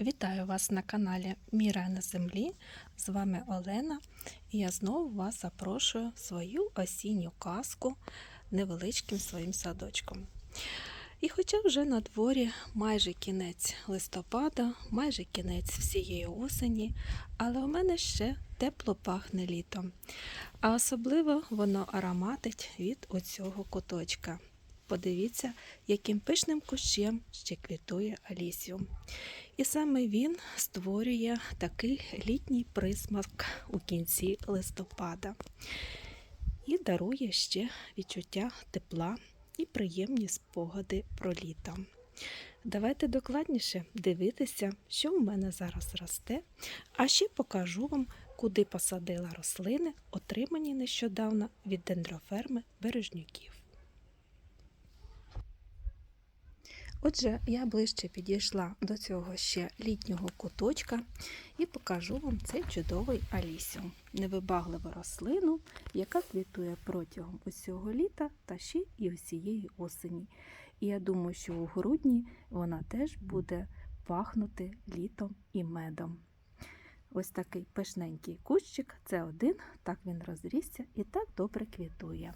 Вітаю вас на каналі Міра на землі. З вами Олена, і я знову вас запрошую в свою осінню казку невеличким своїм садочком. І хоча вже на дворі майже кінець листопада, майже кінець всієї осені, але у мене ще тепло пахне літом. А особливо воно ароматить від оцього куточка. Подивіться, яким пишним кущем ще квітує Алісіум. І саме він створює такий літній присмак у кінці листопада і дарує ще відчуття тепла і приємні спогади про літо. Давайте докладніше дивитися, що в мене зараз росте, а ще покажу вам, куди посадила рослини, отримані нещодавно від дендроферми бережнюків. Отже, я ближче підійшла до цього ще літнього куточка і покажу вам цей чудовий алісіум, невибагливу рослину, яка квітує протягом усього літа та ще і усієї осені. І я думаю, що у грудні вона теж буде пахнути літом і медом. Ось такий пишненький кущик, це один, так він розрісся і так добре квітує.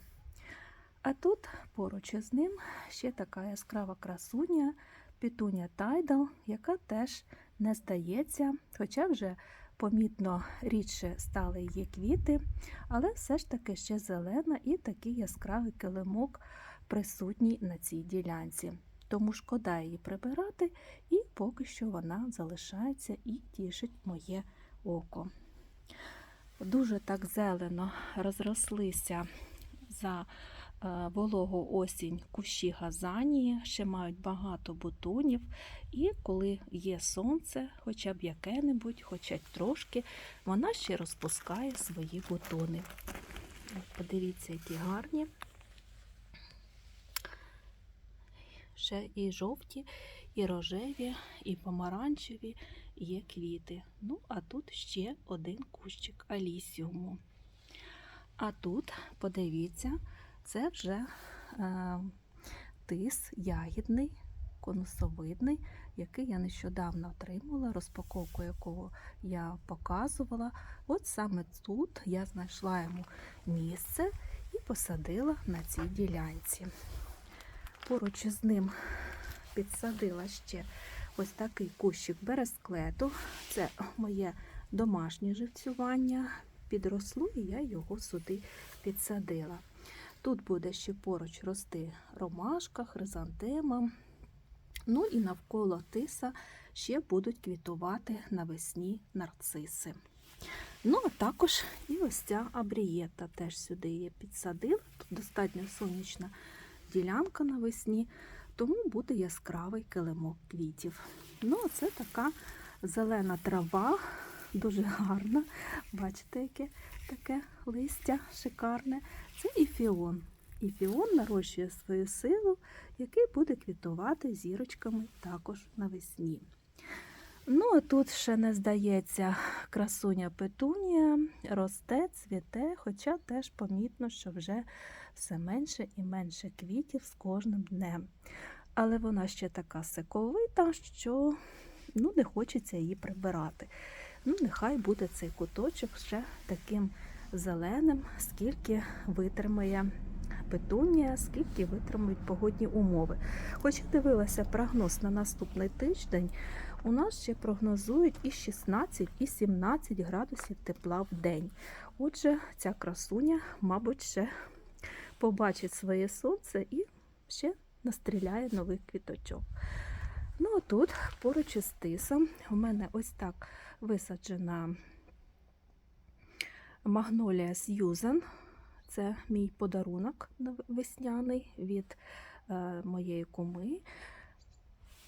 А тут поруч із ним ще така яскрава красуня, пітуня Тайдал, яка теж не здається, хоча вже помітно рідше стали її квіти, але все ж таки ще зелена і такий яскравий килимок присутній на цій ділянці. Тому шкода її прибирати, і поки що вона залишається і тішить моє око. Дуже так зелено розрослися за вологу осінь кущі газанії, ще мають багато бутонів, і коли є сонце, хоча б яке-небудь, хоча б трошки, вона ще розпускає свої бутони. Подивіться, які гарні. Ще і жовті, і рожеві, і помаранчеві є квіти. Ну, а тут ще один кущик алісіуму. А тут, подивіться, це вже е, тис ягідний, конусовидний, який я нещодавно отримала, розпаковку якого я показувала. От саме тут я знайшла йому місце і посадила на цій ділянці. Поруч із ним підсадила ще ось такий кущик бересклету. Це моє домашнє живцювання. Підросло, і я його сюди підсадила. Тут буде ще поруч рости ромашка, хризантема. Ну і навколо тиса ще будуть квітувати навесні нарциси. Ну, а також і ось ця абрієта теж сюди її підсадила. Тут достатньо сонячна ділянка навесні, тому буде яскравий килимок квітів. Ну, це така зелена трава, дуже гарна. Бачите, яке таке листя шикарне. Це іфіон. Іфіон нарощує свою силу, який буде квітувати зірочками також навесні. Ну, а тут ще не здається, красуня петунія росте, цвіте, хоча теж помітно, що вже все менше і менше квітів з кожним днем. Але вона ще така сиковита, що ну, не хочеться її прибирати. Ну, Нехай буде цей куточок ще таким зеленим, скільки витримає петунія, скільки витримають погодні умови. Хоча дивилася прогноз на наступний тиждень, у нас ще прогнозують і 16, і 17 градусів тепла в день. Отже, ця красуня, мабуть, ще побачить своє сонце і ще настріляє нових квіточок. Ну, а тут поруч із тисом у мене ось так висаджена магнолія Сьюзен. Це мій подарунок весняний від е, моєї куми.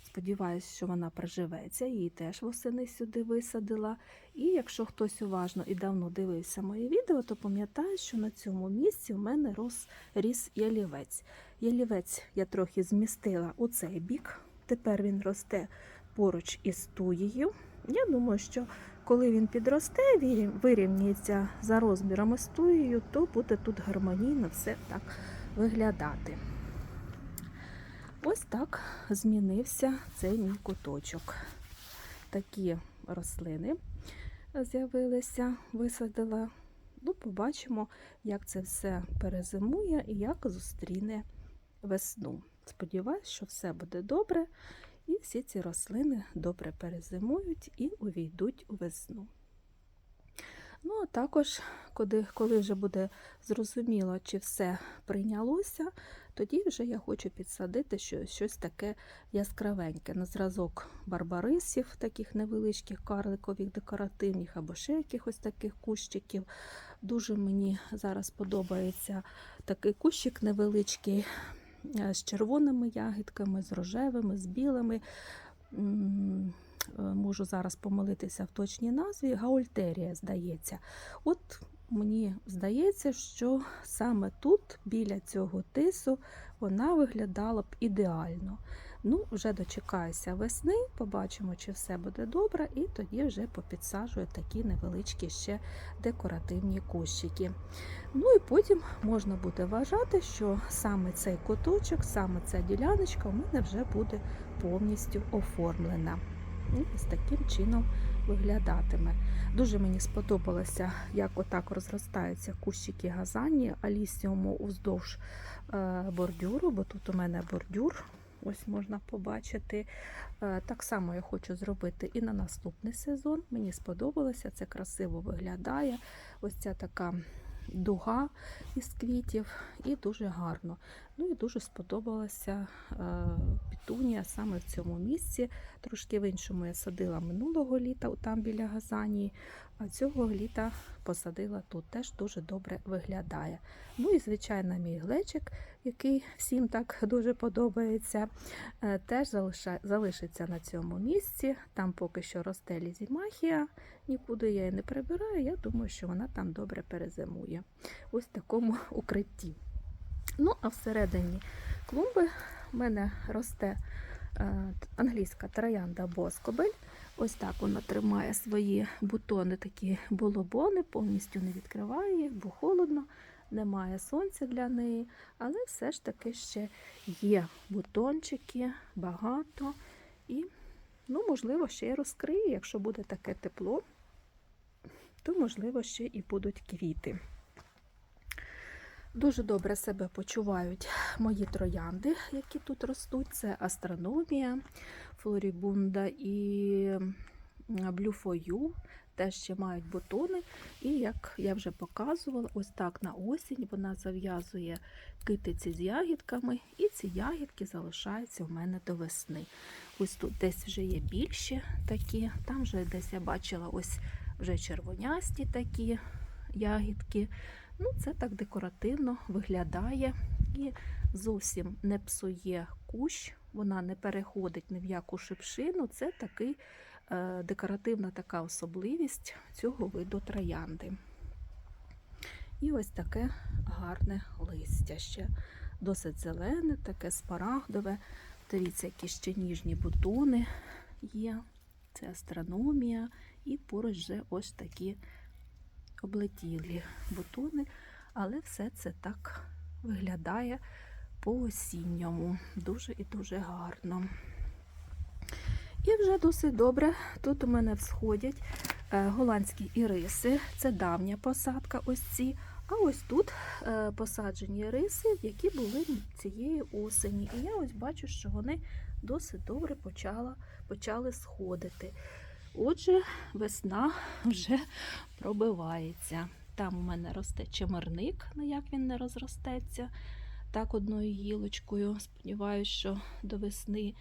Сподіваюсь, що вона приживеться, її теж восени сюди висадила. І якщо хтось уважно і давно дивився моє відео, то пам'ятає, що на цьому місці у мене рос, ріс ялівець. Ялівець я трохи змістила у цей бік. Тепер він росте поруч із туєю. Я думаю, що коли він підросте, вирівнюється за розмірами з туєю, то буде тут гармонійно все так виглядати. Ось так змінився цей мій куточок. такі рослини з'явилися, висадила. Ну, побачимо, як це все перезимує і як зустріне весну. Сподіваюсь, що все буде добре, і всі ці рослини добре перезимують і увійдуть у весну. Ну, а також, коли, коли вже буде зрозуміло, чи все прийнялося, тоді вже я хочу підсадити щось, щось таке яскравеньке на зразок барбарисів, таких невеличких карликових, декоративних або ще якихось таких кущиків. Дуже мені зараз подобається такий кущик невеличкий з червоними ягідками, з рожевими, з білими. Е, Можу зараз помилитися в точній назві. Гаультерія, здається. От мені здається, що саме тут, біля цього тису, вона виглядала б ідеально. Ну, вже дочекаюся весни, побачимо, чи все буде добре, і тоді вже попідсаджую такі невеличкі ще декоративні кущики. Ну і потім можна буде вважати, що саме цей куточок, саме ця діляночка у мене вже буде повністю оформлена. І ось таким чином виглядатиме. Дуже мені сподобалося, як отак розростаються кущики газані алісіуму уздовж е, бордюру, бо тут у мене бордюр. Ось можна побачити. Е, Так само я хочу зробити і на наступний сезон. Мені сподобалося, це красиво виглядає. Ось ця така дуга із квітів, і дуже гарно. Ну і дуже сподобалася е, пітунія саме в цьому місці. Трошки в іншому я садила минулого літа, там біля Газанії, а цього літа посадила тут. Теж дуже добре виглядає. Ну і, звичайно, мій глечик, який всім так дуже подобається, е, теж залишиться на цьому місці. Там поки що росте лізімахія, нікуди я її не прибираю. Я думаю, що вона там добре перезимує. Ось в такому укритті. Ну, а всередині клумби в мене росте е, англійська троянда Боскобель. Ось так вона тримає свої бутони, такі болобони, повністю не відкриває їх, бо холодно, немає сонця для неї. Але все ж таки ще є бутончики, багато. І, ну, можливо, ще й розкриє, якщо буде таке тепло, то, можливо, ще і будуть квіти. Дуже добре себе почувають мої троянди, які тут ростуть. Це астрономія, флорібунда і блюфою. Теж ще мають бутони. І як я вже показувала, ось так на осінь вона зав'язує китиці з ягідками, і ці ягідки залишаються в мене до весни. Ось тут десь вже є більші такі, там вже десь я бачила ось вже червонясті такі ягідки. Ну, це так декоративно виглядає і зовсім не псує кущ, вона не переходить ні в яку шипшину. Це такий е, декоративна така особливість цього виду троянди. І ось таке гарне листя ще досить зелене, таке смарагдове. Дивіться, які ще ніжні бутони є. Це астрономія, і поруч вже ось такі облетілі бутони, але все це так виглядає по-осінньому. Дуже і дуже гарно. І вже досить добре. Тут у мене всходять е, голландські іриси, це давня посадка, ось ці. А ось тут е, посаджені іриси, які були цієї осені. І я ось бачу, що вони досить добре почала, почали сходити. Отже, весна вже пробивається. Там у мене росте чемерник, ну як він не розростеться. Так, одною гілочкою. Сподіваюся, що до весни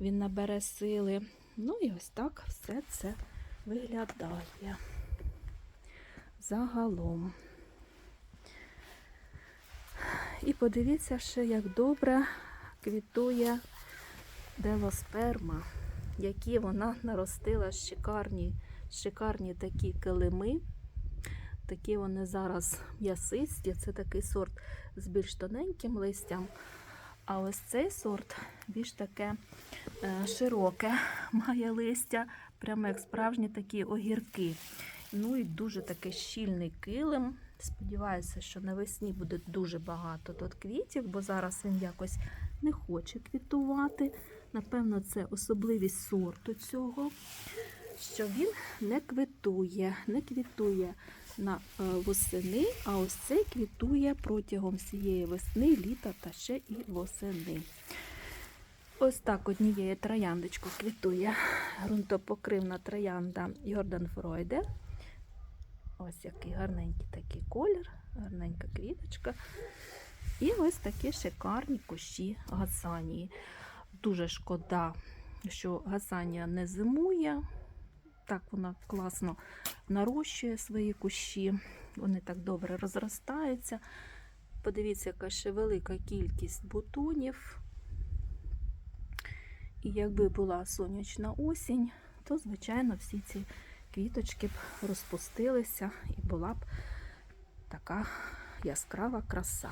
він набере сили. Ну і ось так все це виглядає. Загалом. І подивіться ще, як добре квітує делосперма які вона наростила шикарні, шикарні такі килими. Такі вони зараз м'ясисті. Це такий сорт з більш тоненьким листям. А ось цей сорт більш таке е, широке, має листя, прямо як справжні такі огірки. Ну і дуже такий щільний килим. Сподіваюся, що навесні буде дуже багато тут квітів, бо зараз він якось не хоче квітувати. Напевно, це особливість сорту цього. що він не квітує, не квітує на е, восени, а ось цей квітує протягом всієї весни, літа та ще і восени. Ось так однією трояндочкою квітує ґрунтопокривна троянда Йордан Фройде. Ось який гарненький такий колір, гарненька квіточка. І ось такі шикарні кущі гасанії. Дуже шкода, що гасанія не зимує. Так вона класно нарощує свої кущі, вони так добре розростаються. Подивіться, яка ще велика кількість бутонів. І якби була сонячна осінь, то, звичайно, всі ці квіточки б розпустилися і була б така яскрава краса.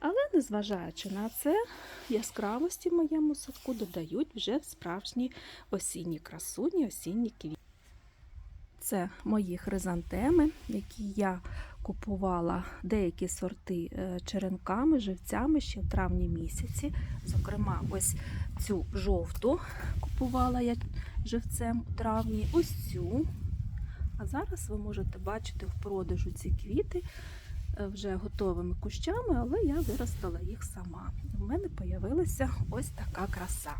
Але незважаючи на це, яскравості в моєму садку додають вже справжні осінні красуні, осінні квіти. Це мої хризантеми, які я купувала деякі сорти е, черенками, живцями ще в травні місяці. Зокрема, ось цю жовту купувала я живцем у травні, ось цю. А зараз ви можете бачити в продажу ці квіти вже готовими кущами, але я виростила їх сама. У мене з'явилася ось така краса.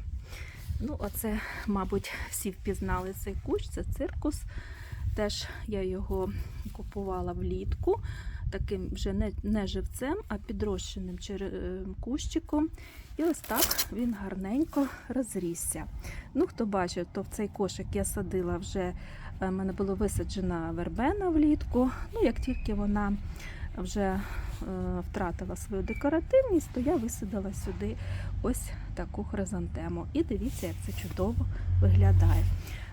Ну, оце, мабуть, всі впізнали цей кущ, це циркус. Теж я його купувала влітку, таким вже не, не живцем, а підрощеним е, кущиком. І ось так він гарненько розрісся. Ну, хто бачив, то в цей кошик я садила вже, в мене була висаджена вербена влітку. Ну, як тільки вона вже е, втратила свою декоративність, то я висадила сюди ось таку хризантему. І дивіться, як це чудово виглядає.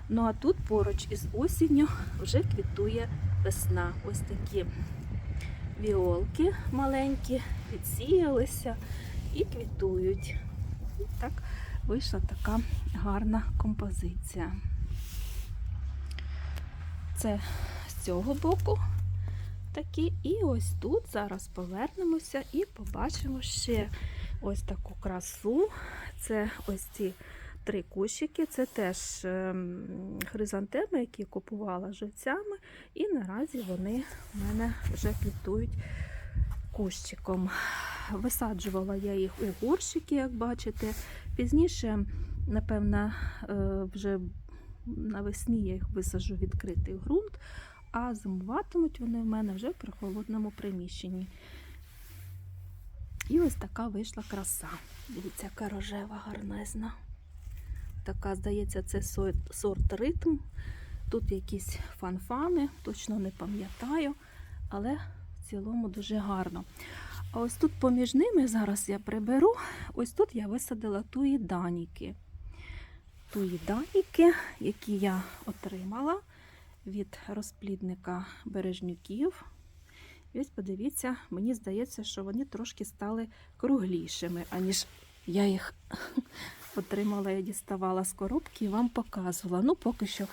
Ну а тут поруч із осінню вже квітує весна. Ось такі віолки маленькі відсіялися і квітують. І так вийшла така гарна композиція. Це з цього боку такі. І ось тут зараз повернемося і побачимо ще ось таку красу. Це ось ці три кущики. Це теж ем, хризантеми, які купувала живцями, і наразі вони в мене вже квітують кущиком. Висаджувала я їх у горщики, як бачите. Пізніше, напевно, е, вже навесні я їх висаджу відкритий ґрунт, а зимуватимуть вони в мене вже при холодному приміщенні. І ось така вийшла краса. Дивіться, яка рожева гарнезна. Така, здається, це сорт, ритм. Тут якісь фанфани, точно не пам'ятаю, але в цілому дуже гарно. А ось тут поміж ними зараз я приберу. Ось тут я висадила туїданіки. Туїданіки, які я отримала від розплідника бережнюків. І ось подивіться, мені здається, що вони трошки стали круглішими, аніж я їх отримала, я діставала з коробки і вам показувала. Ну, поки що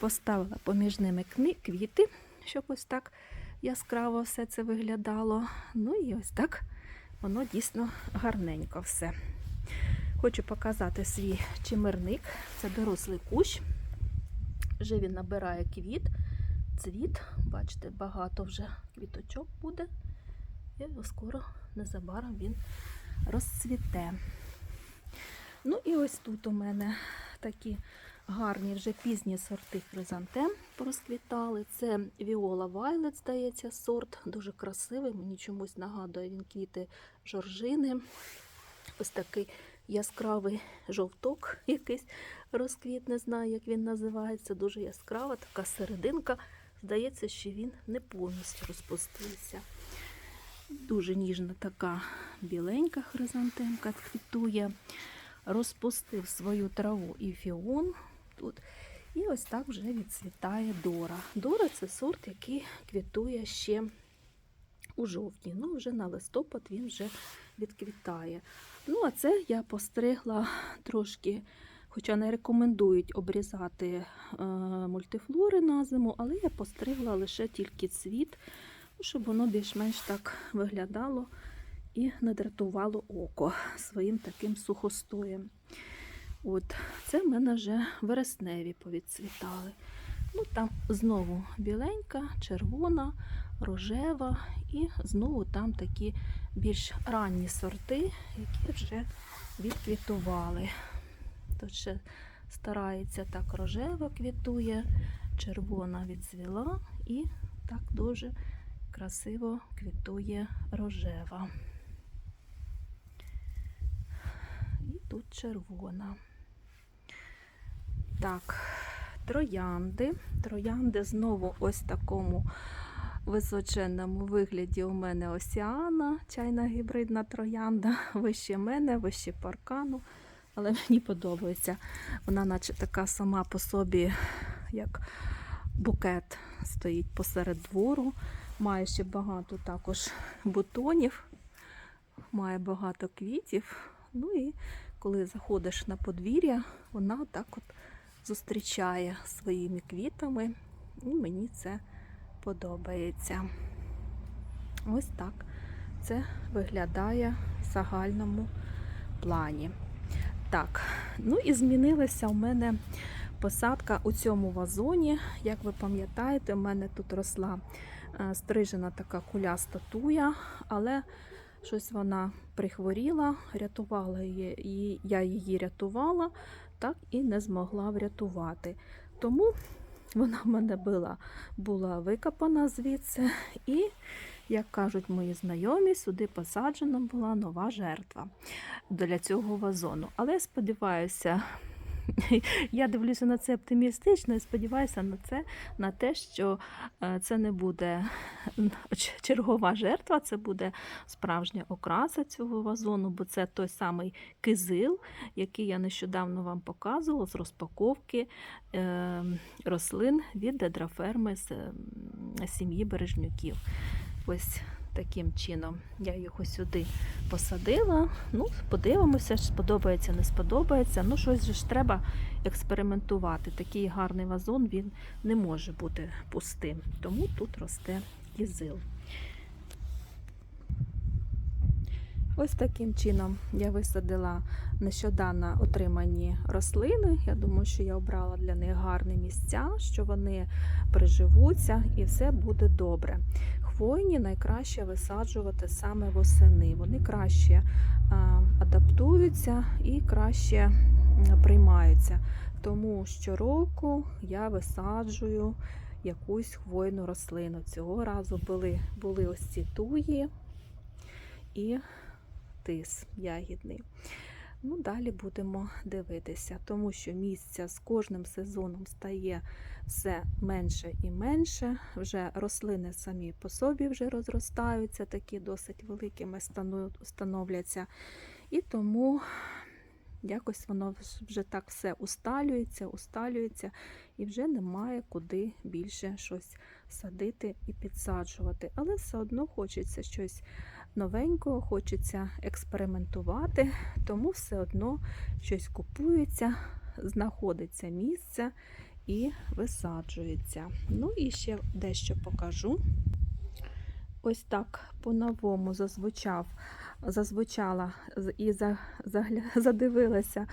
поставила поміж ними квіти, щоб ось так яскраво все це виглядало. Ну і ось так воно дійсно гарненько все. Хочу показати свій чимирник. Це дорослий кущ. Вже він набирає квіт, цвіт. Бачите, багато вже квіточок буде. І скоро незабаром він розцвіте. Ну і ось тут у мене такі гарні вже пізні сорти хризантем розквітали. Це Віола Вайлет, здається, сорт. Дуже красивий. Мені чомусь нагадує він квіти жоржини. Ось такий яскравий жовток якийсь розквіт, не знаю, як він називається. Дуже яскрава, така серединка. Здається, що він не повністю розпустився. Дуже ніжна така біленька хризантемка квітує. Розпустив свою траву і фіон тут. І ось так вже відцвітає Дора. Дора це сорт, який квітує ще у жовтні. Ну, вже на листопад він вже відквітає. Ну, а це я постригла трошки, хоча не рекомендують обрізати е, мультифлори на зиму, але я постригла лише тільки цвіт, ну, щоб воно більш-менш так виглядало і не дратувало око своїм таким сухостоєм. От, це в мене вже вересневі повідцвітали. Ну, там знову біленька, червона, рожева, і знову там такі більш ранні сорти, які вже відквітували. Тут ще старається так рожева квітує, червона відцвіла і так дуже красиво квітує рожева. І тут червона. Так, троянди. Троянди знову ось такому височенному вигляді у мене осіана, чайна гібридна троянда, вище мене, вище паркану. Але мені подобається. Вона, наче така сама по собі, як букет, стоїть посеред двору. Має ще багато також бутонів, має багато квітів. Ну і коли заходиш на подвір'я, вона так от зустрічає своїми квітами, і мені це подобається. Ось так це виглядає в загальному плані. Так, ну і змінилася у мене посадка у цьому вазоні. Як ви пам'ятаєте, у мене тут росла е, стрижена така куляста туя, але щось вона прихворіла, рятувала її- я її рятувала, так і не змогла врятувати. Тому вона в мене була, була викопана звідси, і, як кажуть мої знайомі, сюди посаджена була нова жертва для цього вазону. Але сподіваюся, я дивлюся на це оптимістично і сподіваюся на це, на те, що е, це не буде чергова жертва, це буде справжня окраса цього вазону, бо це той самий кизил, який я нещодавно вам показувала з розпаковки е, рослин від дедраферми з е, сім'ї бережнюків. Ось таким чином я його сюди посадила. Ну, подивимося, сподобається, не сподобається. Ну, щось же ж треба експериментувати. Такий гарний вазон він не може бути пустим. Тому тут росте кізил. Ось таким чином я висадила нещодавно отримані рослини. Я думаю, що я обрала для них гарні місця, що вони приживуться і все буде добре. Хвойні найкраще висаджувати саме восени. Вони краще адаптуються і краще приймаються. Тому щороку я висаджую якусь хвойну рослину. Цього разу були, були ось ці туї і тис ягідний. Ну, далі будемо дивитися, тому що місця з кожним сезоном стає все менше і менше. Вже рослини самі по собі вже розростаються, такі досить великими становляться. І тому якось воно вже так все усталюється, усталюється, і вже немає куди більше щось садити і підсаджувати. Але все одно хочеться щось новенького, хочеться експериментувати, тому все одно щось купується, знаходиться місце і висаджується. Ну і ще дещо покажу. Ось так по-новому зазвучав, зазвучала і задивилася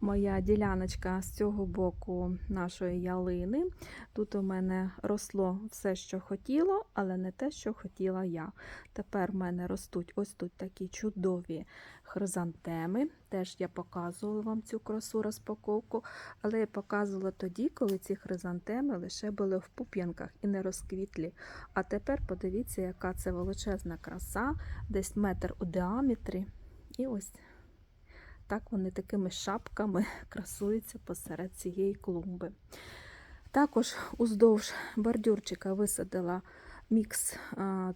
моя діляночка з цього боку нашої ялини. Тут у мене росло все, що хотіло, але не те, що хотіла я. Тепер в мене ростуть ось тут такі чудові хризантеми. Теж я показувала вам цю красу розпаковку, але я показувала тоді, коли ці хризантеми лише були в пуп'янках і не розквітлі. А тепер подивіться, яка це величезна краса, десь метр у діаметрі. І ось так вони такими шапками красуються посеред цієї клумби. Також уздовж бордюрчика висадила мікс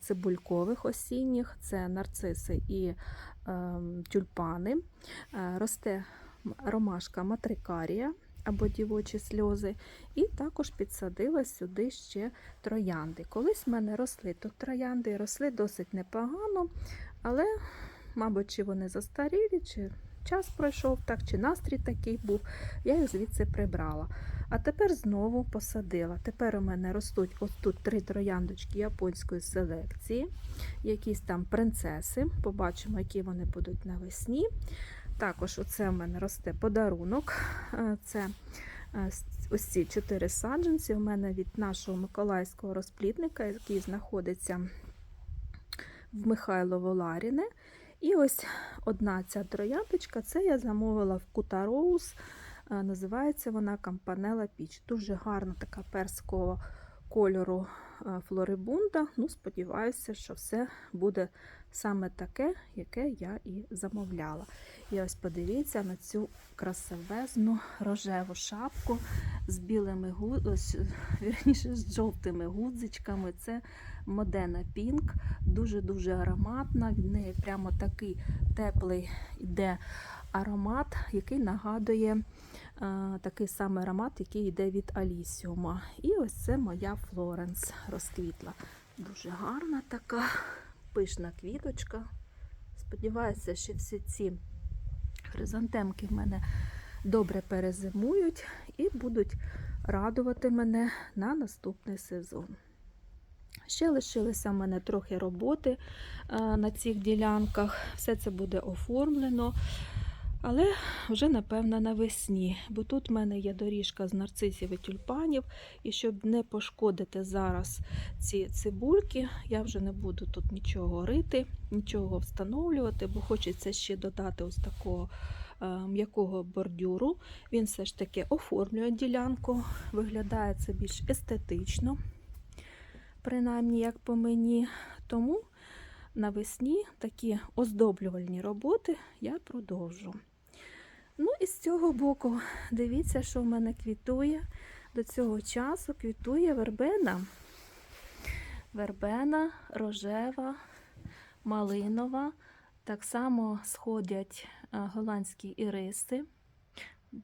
цибулькових осінніх, це нарциси і тюльпани. Е, Росте ромашка матрикарія або дівочі сльози, і також підсадила сюди ще троянди. Колись в мене росли тут троянди, росли досить непогано, але, мабуть, чи вони застарілі, чи час пройшов так, чи настрій такий був, я їх звідси прибрала. А тепер знову посадила. Тепер у мене ростуть ось тут три трояндочки японської селекції, якісь там принцеси. Побачимо, які вони будуть навесні. Також оце в мене росте подарунок. Е, Це е, ось ці чотири саджанці у мене від нашого миколаївського розплідника, який знаходиться в Михайлово Ларіне. І ось одна ця трояндочка, це я замовила в Кута Роуз. Е, Називається вона Кампанела Піч. Дуже гарна така перського кольору е, флорибунда. Ну, сподіваюся, що все буде саме таке, яке я і замовляла. І ось подивіться на цю красивезну рожеву шапку з білими гу... вірніше, з жовтими гудзичками. Це Модена Пінк, дуже-дуже ароматна. Від неї прямо такий теплий йде аромат, який нагадує е, такий самий аромат, який йде від Алісіума. І ось це моя Флоренс розквітла. Дуже гарна така пишна квіточка. Сподіваюся, що всі ці хризантемки в мене добре перезимують і будуть радувати мене на наступний сезон. Ще лишилося в мене трохи роботи е, на цих ділянках. Все це буде оформлено. Але вже, напевно, навесні, бо тут в мене є доріжка з нарцисів і тюльпанів, і щоб не пошкодити зараз ці цибульки, я вже не буду тут нічого рити, нічого встановлювати, бо хочеться ще додати ось такого е, м'якого бордюру. Він все ж таки оформлює ділянку, виглядає це більш естетично, принаймні як по мені. Тому навесні такі оздоблювальні роботи я продовжу. Ну і з цього боку, дивіться, що в мене квітує. До цього часу квітує вербена. Вербена, рожева, малинова. Так само сходять е, голландські іриси.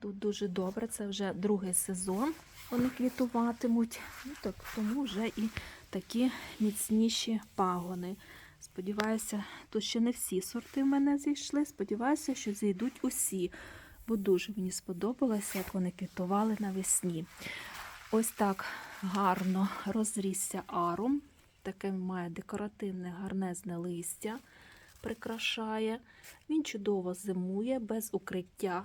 Тут дуже добре, це вже другий сезон. Вони квітуватимуть. Ну, так, тому вже і такі міцніші пагони. Сподіваюся, тут ще не всі сорти в мене зійшли. Сподіваюся, що зійдуть усі, бо дуже мені сподобалося, як вони квітували навесні. Ось так гарно розрісся арум. Таке має декоративне гарнезне листя, прикрашає. Він чудово зимує, без укриття.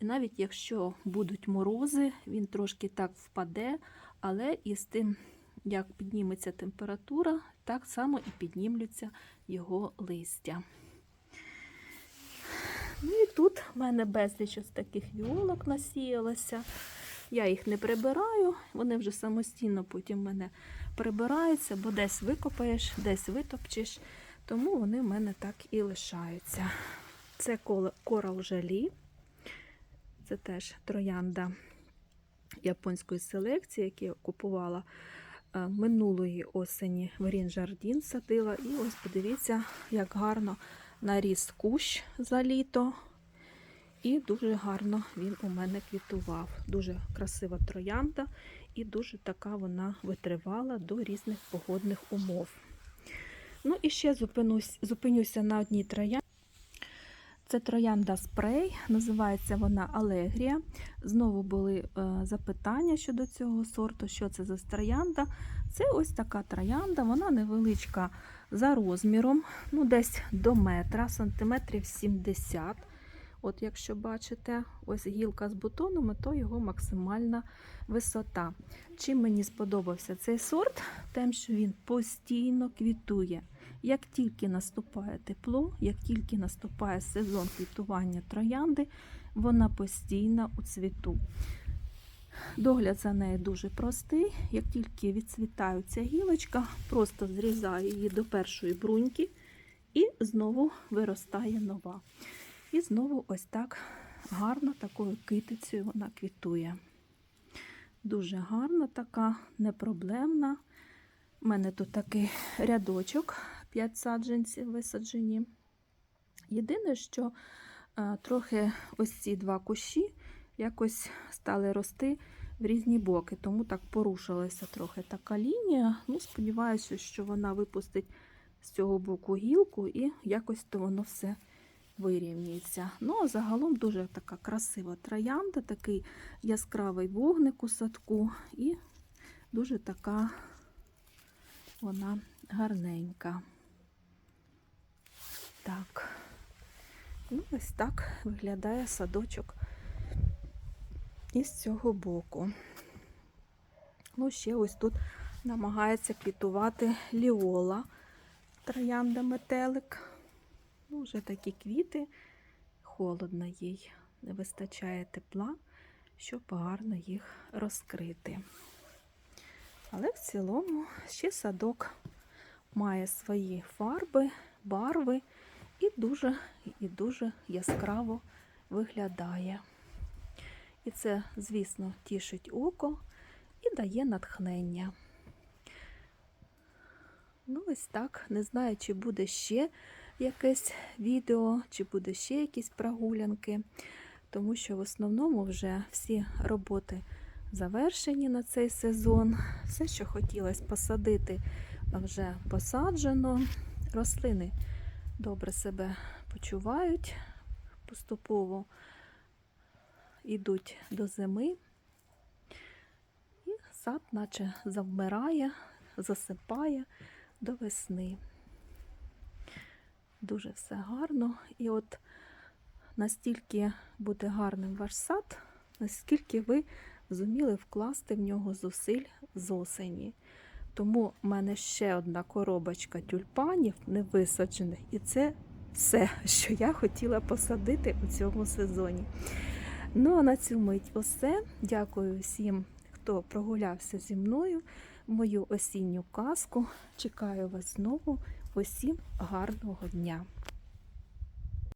І навіть якщо будуть морози, він трошки так впаде, але із тим, як підніметься температура, так само і піднімлються його листя. Ну і тут в мене безліч ось таких віолок насіялося. Я їх не прибираю, вони вже самостійно потім в мене прибираються, бо десь викопаєш, десь витопчеш, тому вони в мене так і лишаються. Це корал жалі, це теж троянда японської селекції, яку я купувала е, минулої осені в Рінжардін садила. І ось подивіться, як гарно наріс кущ за літо. І дуже гарно він у мене квітував. Дуже красива троянда, і дуже така вона витривала до різних погодних умов. Ну і ще зупинусь, зупинюся на одній троянді. Це троянда спрей, називається вона Алегрія. Знову були е, запитання щодо цього сорту, що це за троянда. Це ось така троянда, вона невеличка за розміром, ну десь до метра, сантиметрів 70. От якщо бачите, ось гілка з бутонами, то його максимальна висота. Чим мені сподобався цей сорт? Тим, що він постійно квітує. Як тільки наступає тепло, як тільки наступає сезон квітування троянди, вона постійно у цвіту. Догляд за нею дуже простий. Як тільки відцвітає ця гілочка, просто зрізаю її до першої бруньки і знову виростає нова. І знову ось так гарно такою китицею вона квітує. Дуже гарна така, непроблемна. У мене тут такий рядочок, 5 саджанців висаджені. Єдине, що трохи ось ці два кущі якось стали рости в різні боки, тому так порушилася трохи така лінія. Ну, Сподіваюся, що вона випустить з цього боку гілку і якось то воно все вирівнюється. Ну, а загалом дуже така красива троянда, такий яскравий вогник у садку, і дуже така вона гарненька. Так, Ну, ось так виглядає садочок із цього боку. Ну, ще ось тут намагається квітувати ліола, троянда метелик. Ну, вже такі квіти, холодно їй, не вистачає тепла, щоб гарно їх розкрити. Але в цілому ще садок має свої фарби, барви і дуже, і дуже яскраво виглядає. І це, звісно, тішить око і дає натхнення. Ну, ось так. Не знаю, чи буде ще якесь відео, чи буде ще якісь прогулянки, тому що в основному вже всі роботи завершені на цей сезон. Все, що хотілося посадити, вже посаджено. Рослини добре себе почувають, поступово йдуть до зими, і сад наче завмирає, засипає до весни. Дуже все гарно. І от настільки буде гарним ваш сад, наскільки ви зуміли вкласти в нього зусиль з осені. Тому в мене ще одна коробочка тюльпанів невисаджених, і це все, що я хотіла посадити у цьому сезоні. Ну а на цю мить усе. Дякую всім, хто прогулявся зі мною мою осінню казку. Чекаю вас знову. Усім гарного дня!